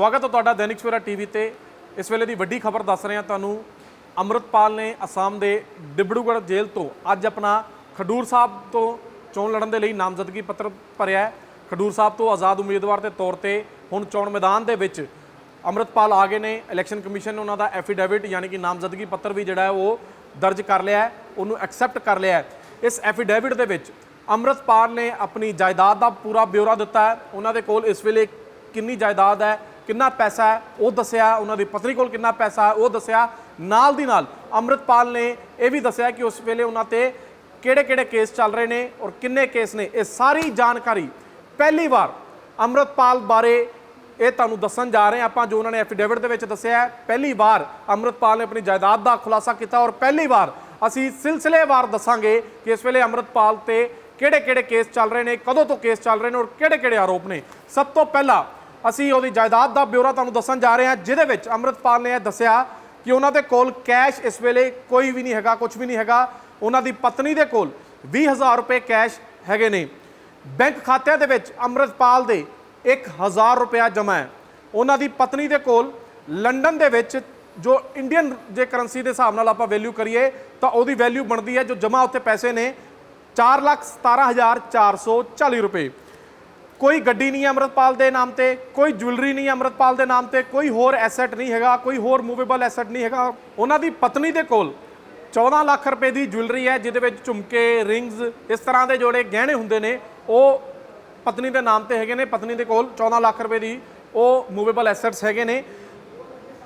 ਸਵਾਗਤ ਹੈ ਤੁਹਾਡਾ ਦੈਨਿਕ ਸਵੇਰਾ ਟੀਵੀ ਤੇ। ਇਸ ਵੇਲੇ ਦੀ ਵੱਡੀ ਖਬਰ ਦੱਸ ਰਹੇ ਹਾਂ ਤੁਹਾਨੂੰ। ਅੰਮ੍ਰਿਤਪਾਲ ਨੇ ਅਸਾਮ ਦੇ ਡਿਬੜੂਗੜ੍ਹ ਜੇਲ੍ਹ ਤੋਂ ਅੱਜ ਆਪਣਾ ਖਡੂਰ ਸਾਹਿਬ ਤੋਂ ਚੋਣ ਲੜਨ ਦੇ ਲਈ ਨਾਮਜ਼ਦਗੀ ਪੱਤਰ ਭਰਿਆ ਹੈ। ਖਡੂਰ ਸਾਹਿਬ ਤੋਂ ਆਜ਼ਾਦ ਉਮੀਦਵਾਰ ਦੇ ਤੌਰ ਤੇ ਹੁਣ ਚੋਣ ਮੈਦਾਨ ਦੇ ਵਿੱਚ ਅੰਮ੍ਰਿਤਪਾਲ ਆ ਗਏ ਨੇ। ਇਲੈਕਸ਼ਨ ਕਮਿਸ਼ਨ ਨੇ ਉਹਨਾਂ ਦਾ ਐਫੀਡੇਵਿਟ ਯਾਨੀ ਕਿ ਨਾਮਜ਼ਦਗੀ ਪੱਤਰ ਵੀ ਜਿਹੜਾ ਹੈ ਉਹ ਦਰਜ ਕਰ ਲਿਆ ਹੈ। ਉਹਨੂੰ ਐਕਸੈਪਟ ਕਰ ਲਿਆ ਹੈ। ਇਸ ਐਫੀਡੇਵਿਟ ਦੇ ਵਿੱਚ ਅੰਮ੍ਰਿਤਪਾਲ ਨੇ ਆਪਣੀ ਜਾਇਦਾਦ ਦਾ ਪੂਰਾ ਬਿਊਰਾ ਦਿੱਤਾ ਹੈ। ਉਹਨਾਂ ਦੇ ਕੋਲ ਇਸ ਵੇਲੇ ਕਿੰਨੀ ਜਾਇਦਾਦ ਹੈ? ਕਿੰਨਾ ਪੈਸਾ ਹੈ, ਉਹ ਦੱਸਿਆ, ਉਹਨਾਂ ਦੀ ਪਤਨੀ ਕੋਲ ਕਿੰਨਾ ਪੈਸਾ ਹੈ, ਉਹ ਦੱਸਿਆ। ਨਾਲ ਦੀ ਨਾਲ ਅੰਮ੍ਰਿਤਪਾਲ ਨੇ ਇਹ ਵੀ ਦੱਸਿਆ ਕਿ ਉਸ ਵੇਲੇ ਉਹਨਾਂ ਤੇ ਕਿਹੜੇ ਕਿਹੜੇ ਕੇਸ ਚੱਲ ਰਹੇ ਨੇ ਔਰ ਕਿੰਨੇ ਕੇਸ ਨੇ, ਇਹ ਸਾਰੀ ਜਾਣਕਾਰੀ ਪਹਿਲੀ ਵਾਰ ਅੰਮ੍ਰਿਤਪਾਲ ਬਾਰੇ ਇਹ ਤੁਹਾਨੂੰ ਦੱਸਣ ਜਾ ਰਹੇ ਹਾਂ। ਆਪਾਂ ਜੋ ਉਹਨਾਂ ਨੇ ਐਫੀਡੇਵਿਟ ਦੇ ਵਿੱਚ ਦੱਸਿਆ ਪਹਿਲੀ ਵਾਰ ਅੰਮ੍ਰਿਤਪਾਲ ਨੇ ਆਪਣੀ ਜਾਇਦਾਦ ਦਾ ਖੁਲਾਸਾ ਕੀਤਾ ਔਰ ਪਹਿਲੀ ਵਾਰ ਅਸੀਂ ਸਿਲਸਿਲੇਵਾਰ ਦੱਸਾਂਗੇ ਕਿ ਇਸ ਵੇਲੇ ਅੰਮ੍ਰਿਤਪਾਲ ਤੇ ਕਿਹੜੇ ਕਿਹੜੇ ਕੇਸ ਚੱਲ ਰਹੇ ਨੇ, ਕਦੋਂ ਤੋਂ ਕੇਸ ਚੱਲ ਰਹੇ ਨੇ ਔਰ ਕਿਹੜੇ ਕਿਹੜੇ ਆਰੋਪ ਨੇ। ਸਭ ਤੋਂ ਪਹਿਲਾਂ ਅਸੀਂ ਉਹਦੀ ਜਾਇਦਾਦ ਦਾ ਬਿਊਰਾ ਤੁਹਾਨੂੰ ਦੱਸਣ ਜਾ ਰਹੇ ਹਾਂ, ਜਿਹਦੇ ਵਿੱਚ ਅੰਮ੍ਰਿਤਪਾਲ ਨੇ ਇਹ ਦੱਸਿਆ ਕਿ ਉਹਨਾਂ ਦੇ ਕੋਲ ਕੈਸ਼ ਇਸ ਵੇਲੇ ਕੋਈ ਵੀ ਨਹੀਂ ਹੈਗਾ ਕੁਝ ਵੀ ਨਹੀਂ ਹੈਗਾ। ਉਹਨਾਂ ਦੀ ਪਤਨੀ ਦੇ ਕੋਲ 20000 ਰੁਪਏ ਕੈਸ਼ ਹੈਗੇ ਨੇ। ਬੈਂਕ ਖਾਤਿਆਂ ਦੇ ਵਿੱਚ ਅੰਮ੍ਰਿਤਪਾਲ ਦੇ 1000 ਰੁਪਇਆ ਜਮ੍ਹਾਂ ਹੈ। ਉਹਨਾਂ ਦੀ ਪਤਨੀ ਦੇ ਕੋਲ ਲੰਡਨ ਦੇ ਵਿੱਚ ਜੋ ਇੰਡੀਅਨ ਜੇ ਕਰੰਸੀ ਦੇ ਹਿਸਾਬ ਨਾਲ ਆਪਾਂ ਵੈਲਿਊ ਕਰੀਏ, ਤਾਂ ਉਹਦੀ ਵੈਲਿਊ ਬਣਦੀ ਹੈ ਜੋ ਜਮ੍ਹਾਂ ਉੱਥੇ ਪੈਸੇ ਨੇ 417440 ਰੁਪਏ। ਕੋਈ ਗੱਡੀ ਨਹੀਂ ਹੈ ਅੰਮ੍ਰਿਤਪਾਲ ਦੇ ਨਾਮ ਤੇ, ਕੋਈ ਜੁਐਲਰੀ ਨਹੀਂ ਹੈ ਅੰਮ੍ਰਿਤਪਾਲ ਦੇ ਨਾਮ ਤੇ, ਕੋਈ ਹੋਰ ਐਸੈਟ ਨਹੀਂ ਹੈਗਾ, ਕੋਈ ਹੋਰ ਮੂਵੇਬਲ ਐਸੈਟ ਨਹੀਂ ਹੈਗਾ। ਉਹਨਾਂ ਦੀ ਪਤਨੀ ਦੇ ਕੋਲ 14 ਲੱਖ ਰੁਪਏ ਦੀ ਜੁਐਲਰੀ ਹੈ, ਜਿਹਦੇ ਵਿੱਚ ਝੁਮਕੇ ਰਿੰਗਸ ਇਸ ਤਰ੍ਹਾਂ ਦੇ ਜਿਹੜੇ ਗਹਿਣੇ ਹੁੰਦੇ ਨੇ। ਉਹ ਪਤਨੀ ਦੇ ਨਾਮ ਤੇ ਹੈਗੇ ਨੇ, ਪਤਨੀ ਦੇ ਕੋਲ 14 ਲੱਖ ਰੁਪਏ ਦੀ ਉਹ ਮੂਵੇਬਲ ਐਸੈਟਸ ਹੈਗੇ ਨੇ।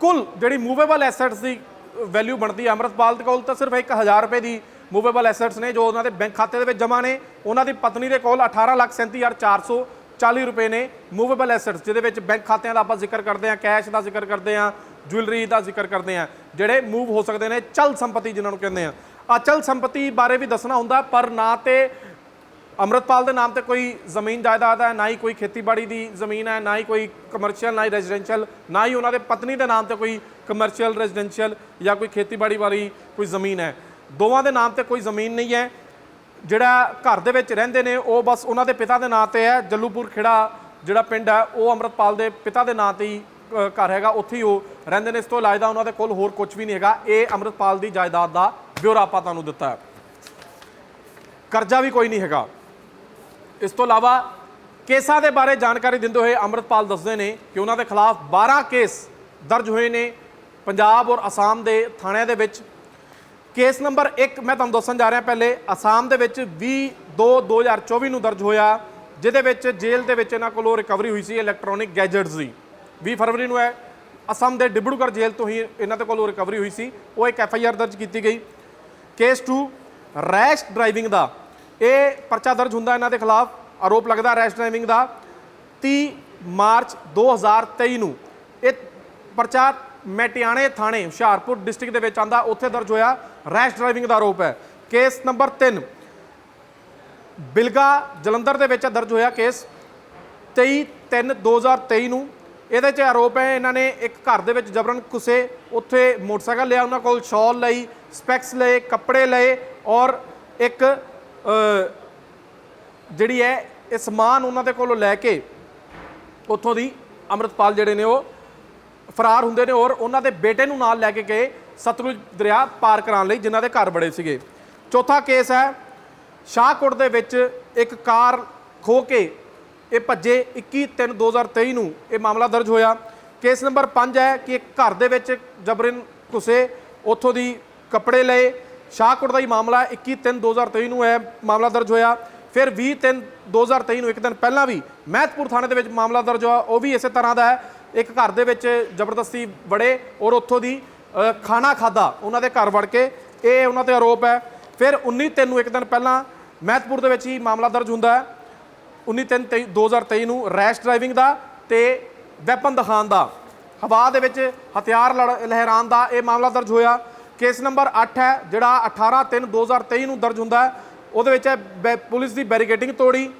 ਕੁੱਲ ਜਿਹੜੀ ਮੂਵੇਬਲ ਐਸੈਟਸ ਦੀ ਵੈਲਿਊ ਬਣਦੀ ਹੈ ਅੰਮ੍ਰਿਤਪਾਲ ਦੇ ਕੋਲ, ਤਾਂ ਸਿਰਫ 1000 ਰੁਪਏ ਦੀ ਮੂਵੇਬਲ ਐਸੈਟਸ ਨੇ, ਜੋ ਉਹਨਾਂ ਦੇ ਬੈਂਕ ਖਾਤੇ ਦੇ ਵਿੱਚ ਜਮ੍ਹਾਂ ਨੇ। ਉਹਨਾਂ ਦੀ ਪਤਨੀ ਦੇ ਕੋਲ 18,37,440 ਰੁਪਏ ਨੇ ਮੂਵੇਬਲ ਐਸੈਟਸ ਜਿਹਦੇ ਵਿੱਚ ਬੈਂਕ ਖਾਤਿਆਂ ਦਾ ਆਪਾਂ ਜ਼ਿਕਰ ਕਰਦੇ ਹਾਂ ਕੈਸ਼ ਦਾ ਜ਼ਿਕਰ ਕਰਦੇ ਹਾਂ ਜੁਐਲਰੀ ਦਾ ਜ਼ਿਕਰ ਕਰਦੇ ਹਾਂ ਜਿਹੜੇ ਮੂਵ ਹੋ ਸਕਦੇ ਨੇ ਚਲ ਸੰਪਤੀ ਜਿਨ੍ਹਾਂ ਨੂੰ ਕਹਿੰਦੇ ਆ ਅਚਲ ਸੰਪਤੀ ਬਾਰੇ ਵੀ ਦੱਸਣਾ ਹੁੰਦਾ ਪਰ ਨਾ ਤੇ ਅੰਮ੍ਰਿਤਪਾਲ ਦੇ ਨਾਮ ਤੇ ਕੋਈ ਜ਼ਮੀਨ ਜਾਇਦਾਦ ਹੈ ਨਾ ਹੀ ਕੋਈ ਖੇਤੀਬਾੜੀ ਦੀ ਜ਼ਮੀਨ ਹੈ ਨਾ ਹੀ ਕੋਈ ਕਮਰਸ਼ੀਅਲ ਨਾ ਹੀ ਰੈਜ਼ੀਡੈਂਸ਼ੀਅਲ ਨਾ ਹੀ ਉਹਨਾਂ ਦੇ ਪਤਨੀ ਦੇ ਨਾਮ ਤੇ ਕੋਈ ਕਮਰਸ਼ੀਅਲ ਰੈਜ਼ੀਡੈਂਸ਼ੀਅਲ ਜਾਂ ਕੋਈ ਖੇਤੀਬਾੜੀ ਵਾਲੀ ਕੋਈ ਜ਼ਮੀਨ ਹੈ। ਦੋਵਾਂ ਦੇ ਨਾਮ ਤੇ ਕੋਈ ਜ਼ਮੀਨ ਨਹੀਂ ਹੈ। ਜਿਹੜਾ ਘਰ ਦੇ ਵਿੱਚ ਰਹਿੰਦੇ ਨੇ, ਉਹ ਬਸ ਉਹਨਾਂ ਦੇ ਪਿਤਾ ਦੇ ਨਾਂ ਤੇ ਹੈ। ਜੱਲੂਪੁਰ ਖੇੜਾ ਜਿਹੜਾ ਪਿੰਡ ਹੈ, ਉਹ ਅੰਮ੍ਰਿਤਪਾਲ ਦੇ ਪਿਤਾ ਦੇ ਨਾਂ ਤੇ ਹੀ ਘਰ ਹੈਗਾ। ਉੱਥੇ ਹੀ ਉਹ ਰਹਿੰਦੇ ਨੇ। ਇਸ ਤੋਂ ਇਲਾਵਾ ਉਹਨਾਂ ਦੇ ਕੋਲ ਹੋਰ ਕੁਝ ਵੀ ਨਹੀਂ ਹੈਗਾ। ਇਹ ਅੰਮ੍ਰਿਤਪਾਲ ਦੀ ਜਾਇਦਾਦ ਦਾ ਬਿਊਰਾ ਆਪਾਂ ਤੁਹਾਨੂੰ ਦਿੱਤਾ ਹੈ। ਕਰਜ਼ਾ ਵੀ ਕੋਈ ਨਹੀਂ ਹੈਗਾ। ਇਸ ਤੋਂ ਇਲਾਵਾ ਕੇਸਾਂ ਦੇ ਬਾਰੇ ਜਾਣਕਾਰੀ ਦਿੰਦੇ ਹੋਏ ਅੰਮ੍ਰਿਤਪਾਲ ਦੱਸਦੇ ਨੇ ਕਿ ਉਹਨਾਂ ਦੇ ਖਿਲਾਫ 12 ਕੇਸ ਦਰਜ ਹੋਏ ਨੇ। ਪੰਜਾਬ ਔਰ ਅਸਾਮ ਦੇ ਥਾਣਿਆਂ ਦੇ ਵਿੱਚ ਕੇਸ ਨੰਬਰ 1 ਮੈਂ ਤੁਹਾਨੂੰ ਦੱਸਣ ਜਾ ਰਿਹਾ ਪਹਿਲੇ, ਅਸਾਮ ਦੇ ਵਿੱਚ 20 2 2024 ਨੂੰ ਦਰਜ ਹੋਇਆ, ਜਿਹਦੇ ਵਿੱਚ ਜੇਲ੍ਹ ਦੇ ਵਿੱਚ ਇਹਨਾਂ ਕੋਲੋਂ ਰਿਕਵਰੀ ਹੋਈ ਸੀ ਇਲੈਕਟ੍ਰੋਨਿਕ ਗੈਜਟਸ ਦੀ। 20 ਫਰਵਰੀ ਨੂੰ ਹੈ, ਅਸਮ ਦੇ ਡਿਬੜੂਗੜ੍ਹ ਜੇਲ੍ਹ ਤੋਂ ਹੀ ਇਹਨਾਂ ਦੇ ਕੋਲੋਂ ਰਿਕਵਰੀ ਹੋਈ ਸੀ, ਉਹ ਇੱਕ ਐਫ ਆਈ ਆਰ ਦਰਜ ਕੀਤੀ ਗਈ। ਕੇਸ 2 ਰੈਸ਼ ਡਰਾਈਵਿੰਗ ਦਾ, ਇਹ ਪਰਚਾ ਦਰਜ ਹੁੰਦਾ ਇਹਨਾਂ ਦੇ ਖਿਲਾਫ, ਆਰੋਪ ਲੱਗਦਾ ਰੈਸ਼ ਡਰਾਈਵਿੰਗ ਦਾ 30 ਮਾਰਚ 2023 ਨੂੰ। ਇਹ ਪਰਚਾ ਮੈਟਿਆਣੇ ਥਾਣੇ, ਹੁਸ਼ਿਆਰਪੁਰ ਡਿਸਟ੍ਰਿਕਟ ਦੇ ਵਿੱਚ ਆਂਦਾ, ਉੱਥੇ ਦਰਜ ਹੋਇਆ ਰੈਸ਼ ਡਰਾਈਵਿੰਗ ਦਾ ਆਰੋਪ ਹੈ। ਕੇਸ ਨੰਬਰ 3 ਬਿਲਗਾ ਜਲੰਧਰ ਦੇ ਵਿੱਚ ਦਰਜ ਹੋਇਆ ਕੇਸ 23 3 2023 ਨੂੰ। ਇਹਦੇ 'ਚ ਆਰੋਪ ਹੈ, ਇਹਨਾਂ ਨੇ ਇੱਕ ਘਰ ਦੇ ਵਿੱਚ ਜਬਰਨ ਕੁਸੇ ਉੱਥੇ ਮੋਟਰਸਾਈਕਲ ਲਿਆ, ਉਹਨਾਂ ਕੋਲ ਸ਼ਾਲ ਲਈ, ਸਪੈਕਸ ਲਏ, ਕੱਪੜੇ ਲਏ ਔਰ ਇੱਕ ਜਿਹੜੀ ਹੈ, ਇਹ ਸਮਾਨ ਉਹਨਾਂ ਦੇ ਕੋਲੋਂ ਲੈ ਕੇ ਉੱਥੋਂ ਦੀ ਅੰਮ੍ਰਿਤਪਾਲ ਜਿਹੜੇ ਨੇ ਉਹ ਫਰਾਰ ਹੁੰਦੇ ਨੇ ਔਰ ਉਹਨਾਂ ਦੇ ਬੇਟੇ ਨੂੰ ਨਾਲ ਲੈ ਕੇ ਗਏ ਸਤਲੁਜ ਦਰਿਆ ਪਾਰ ਕਰਾਉਣ ਲਈ ਜਿਨ੍ਹਾਂ ਦੇ ਘਰ ਬੜੇ ਸੀਗੇ। ਚੌਥਾ ਕੇਸ ਹੈ ਸ਼ਾਹਕੋਟ ਦੇ ਵਿੱਚ ਇੱਕ ਕਾਰ ਖੋ ਕੇ ਇਹ ਭੱਜੇ 21 3 2023 ਨੂੰ ਇਹ ਮਾਮਲਾ ਦਰਜ ਹੋਇਆ। ਕੇਸ ਨੰਬਰ 5 ਹੈ ਕਿ ਇੱਕ ਘਰ ਦੇ ਵਿੱਚ ਜਬਰਨ ਘੁਸੇ ਉੱਥੋਂ ਦੀ ਕੱਪੜੇ ਲਏ। ਸ਼ਾਹਕੋਟ ਦਾ ਹੀ ਮਾਮਲਾ ਹੈ, 21 3 2023 ਨੂੰ ਇਹ ਮਾਮਲਾ ਦਰਜ ਹੋਇਆ। ਫਿਰ 20 3 2023 ਨੂੰ ਇੱਕ ਦਿਨ ਪਹਿਲਾਂ ਵੀ ਮਹਿਤਪੁਰ ਥਾਣੇ ਦੇ ਵਿੱਚ ਮਾਮਲਾ ਦਰਜ ਹੋਇਆ। ਉਹ ਵੀ ਇਸੇ ਤਰ੍ਹਾਂ ਦਾ ਹੈ। ਇੱਕ ਘਰ ਦੇ ਵਿੱਚ ਜ਼ਬਰਦਸਤੀ ਵੜੇ ਔਰ ਉੱਥੋਂ ਦੀ ਖਾਣਾ ਖਾਦਾ ਉਹਨਾਂ ਦੇ ਘਰ ਵੜ ਕੇ। ਇਹ ਉਹਨਾਂ ਤੇ ਆਰੋਪ ਹੈ। ਫਿਰ 19 3 ਨੂੰ ਇੱਕ ਦਿਨ ਪਹਿਲਾਂ ਮਹਿਤਪੁਰ ਦੇ ਵਿੱਚ ਹੀ ਮਾਮਲਾ ਦਰਜ ਹੁੰਦਾ ਹੈ। 19 ਤਿੰਨ ਤੇਈ 2023 ਨੂੰ ਰੈਸ਼ ਡਰਾਈਵਿੰਗ ਦਾ ਤੇ ਵੈਪਨ ਦਿਖਾਉਣ ਦਾ। ਹਵਾ ਦੇ ਵਿੱਚ ਹਥਿਆਰ ਲੜ- ਲਹਿਰਾਉਣ ਦਾ ਇਹ ਮਾਮਲਾ ਦਰਜ ਹੋਇਆ। ਕੇਸ ਨੰਬਰ 8 ਹੈ, ਜਿਹੜਾ 18 3 2023 ਨੂੰ ਦਰਜ ਹੁੰਦਾ ਹੈ। ਉਹਦੇ ਵਿੱਚ ਹੈ ਬੈ- ਪੁਲਿਸ ਦੀ ਬੈਰੀਕੇਡਿੰਗ ਤੋੜੀ।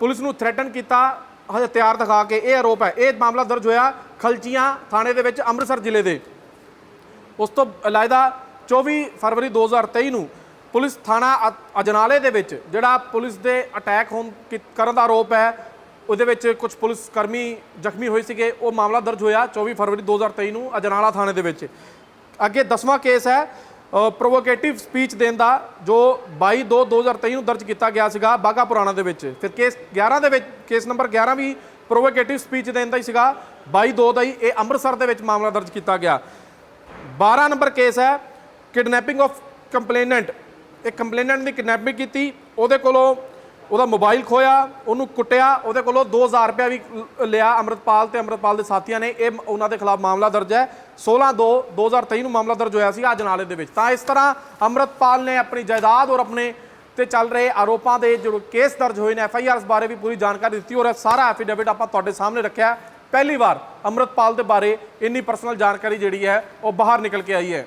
ਪੁਲਿਸ ਨੂੰ ਥ੍ਰੈਟਨ ਕੀਤਾ। ਹਥਿਆਰ ਦਿਖਾ ਕੇ ਇਹ ਆਰੋਪ ਹੈ। ਇਹ ਮਾਮਲਾ ਦਰਜ ਹੋਇਆ ਖਲਚੀਆਂ ਥਾਣੇ ਦੇ ਵਿੱਚ ਅੰਮ੍ਰਿਤਸਰ ਜ਼ਿਲ੍ਹੇ ਦੇ। ਉਸ ਤੋਂ ਇਲਾਵਾ 24 ਫਰਵਰੀ 2023 ਨੂੰ ਪੁਲਿਸ ਥਾਣਾ ਅ- ਅਜਨਾਲੇ ਦੇ ਵਿੱਚ ਜਿਹੜਾ ਪੁਲਿਸ ਦੇ ਅਟੈਕ ਹੋਣ ਕੀ- ਕਰਨ ਦਾ ਆਰੋਪ ਹੈ, ਉਹਦੇ ਵਿੱਚ ਕੁਝ ਪੁਲਿਸ ਕਰਮੀ ਜ਼ਖਮੀ ਹੋਏ ਸੀਗੇ। ਉਹ ਮਾਮਲਾ ਦਰਜ ਹੋਇਆ 24 ਫਰਵਰੀ 2023 ਨੂੰ ਅਜਨਾਲਾ ਥਾਣੇ ਦੇ ਵਿੱਚ। ਅੱਗੇ 10ਵਾਂ ਕੇਸ ਹੈ ਪ੍ਰੋਵੋਕੇਟਿਵ ਸਪੀਚ ਦੇਣ ਦਾ ਜੋ 22 2 2023 ਨੂੰ ਦਰਜ ਕੀਤਾ ਗਿਆ ਸੀਗਾ ਬਾਗਾ ਪੁਰਾਣਾ ਦੇ ਵਿੱਚ। ਫਿਰ ਕੇਸ 11 ਦੇ ਵਿੱਚ, ਕੇਸ ਨੰਬਰ 11 ਵੀ ਪ੍ਰੋਵੋਕੇਟਿਵ ਸਪੀਚ ਦੇਣ ਦਾ ਹੀ ਸੀਗਾ। 22 2 ਦਾ ਹੀ ਇਹ ਅੰਮ੍ਰਿਤਸਰ ਦੇ ਵਿੱਚ ਮਾਮਲਾ ਦਰਜ ਕੀਤਾ ਗਿਆ। 12 ਨੰਬਰ ਕੇਸ ਹੈ ਕਿਡਨੈਪਿੰਗ ਆਫ ਕੰਪਲੇਨੈਂਟ ਇੱਕ ਕੰਪਲੇਨੈਂਟ ਦੀ ਕਿਡਨੈਪਿੰਗ ਕੀਤੀ। ਉਹਦੇ ਕੋਲੋਂ ਉਹਦਾ ਮੋਬਾਈਲ ਖੋਇਆ, ਉਹਨੂੰ ਕੁੱਟਿਆ, ਉਹਦੇ ਕੋਲੋਂ 2000 ਰੁਪਇਆ ਵੀ ਲਿਆ ਅੰਮ੍ਰਿਤਪਾਲ ਤੇ ਅੰਮ੍ਰਿਤਪਾਲ ਦੇ ਸਾਥੀਆਂ ਨੇ। ਇਹ ਉਹਨਾਂ ਦੇ ਖਿਲਾਫ ਮਾਮਲਾ ਦਰਜ ਹੈ। 16 2 2023 ਨੂੰ ਮਾਮਲਾ ਦਰਜ ਹੋਇਆ ਸੀ ਅਜਨਾਲੇ ਦੇ ਵਿੱਚ। ਤਾਂ ਇਸ ਤਰ੍ਹਾਂ ਅੰਮ੍ਰਿਤਪਾਲ ਨੇ ਆਪਣੀ ਜਾਇਦਾਦ ਔਰ ਆਪਣੇ ਤੇ ਚੱਲ ਰਹੇ ਆਰੋਪਾਂ ਦੇ ਜੋ ਕੇਸ ਦਰਜ ਹੋਏ ਨੇ, ਐਫ ਆਈ ਆਰ ਬਾਰੇ ਵੀ ਪੂਰੀ ਜਾਣਕਾਰੀ ਦਿੱਤੀ ਔਰ ਇਹ ਸਾਰਾ ਐਫੀਡੇਵਿਟ ਆਪਾਂ ਤੁਹਾਡੇ ਸਾਹਮਣੇ ਰੱਖਿਆ। ਪਹਿਲੀ ਵਾਰ ਅੰਮ੍ਰਿਤਪਾਲ ਦੇ ਬਾਰੇ ਇੰਨੀ ਪਰਸਨਲ ਜਾਣਕਾਰੀ ਜਿਹੜੀ ਹੈ, ਉਹ ਬਾਹਰ ਨਿਕਲ ਕੇ ਆਈ ਹੈ।